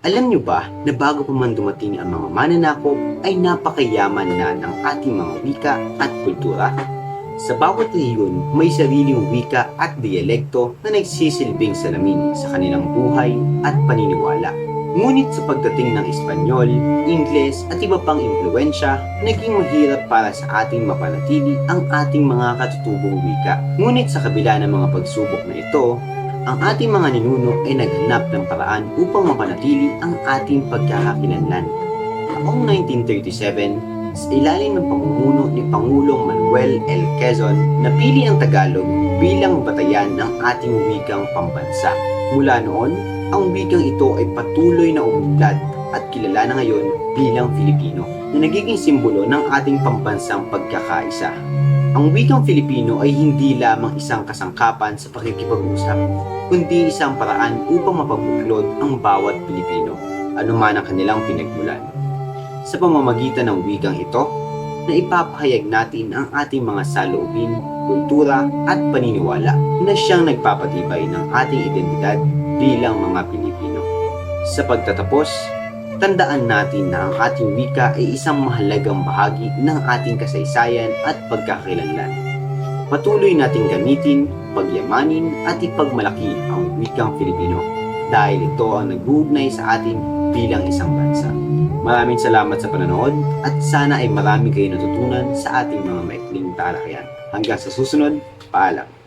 Alam nyo ba na bago pa man dumating ang mga mananakop ay napakayaman na ng ating mga wika at kultura? Sa bawat rehiyon, may sariling wika at dialekto na nagsisilbing salamin sa kanilang buhay at paniniwala. Ngunit sa pagdating ng Espanyol, Ingles at iba pang impluensya, naging mahirap para sa ating mapanatili ang ating mga katutubong wika. Ngunit sa kabila ng mga pagsubok na ito, ang ating mga ninuno ay naghanap ng paraan upang mapanatili ang ating pagkakakilanlan. Noong 1937, sa ilalim ng pamumuno ni Pangulong Manuel L. Quezon, napili ang Tagalog bilang batayan ng ating wikang pambansa. Mula noon, ang wikang ito ay patuloy na umunlad at kilala na ngayon bilang Filipino na nagiging simbolo ng ating pambansang pagkakaisa. Ang wikang Filipino ay hindi lamang isang kasangkapan sa pakikipag-usap, kundi isang paraan upang mapabuklod ang bawat Pilipino, anuman ang kanilang pinagmulan. Sa pamamagitan ng wikang ito, na ipapahayag natin ang ating mga saloobin, kultura at paniniwala na siyang nagpapatibay ng ating identidad bilang mga Pilipino. Sa pagtatapos, tandaan natin na ang ating wika ay isang mahalagang bahagi ng ating kasaysayan at pagkakakilanlan. Patuloy nating gamitin, pagyamanin at ipagmalaki ang wikang Filipino dahil ito ang nag-uugnay sa atin bilang isang bansa. Maraming salamat sa panonood at sana ay marami kayo natutunan sa ating mga maikling talakayan. Hanggang sa susunod, paalam.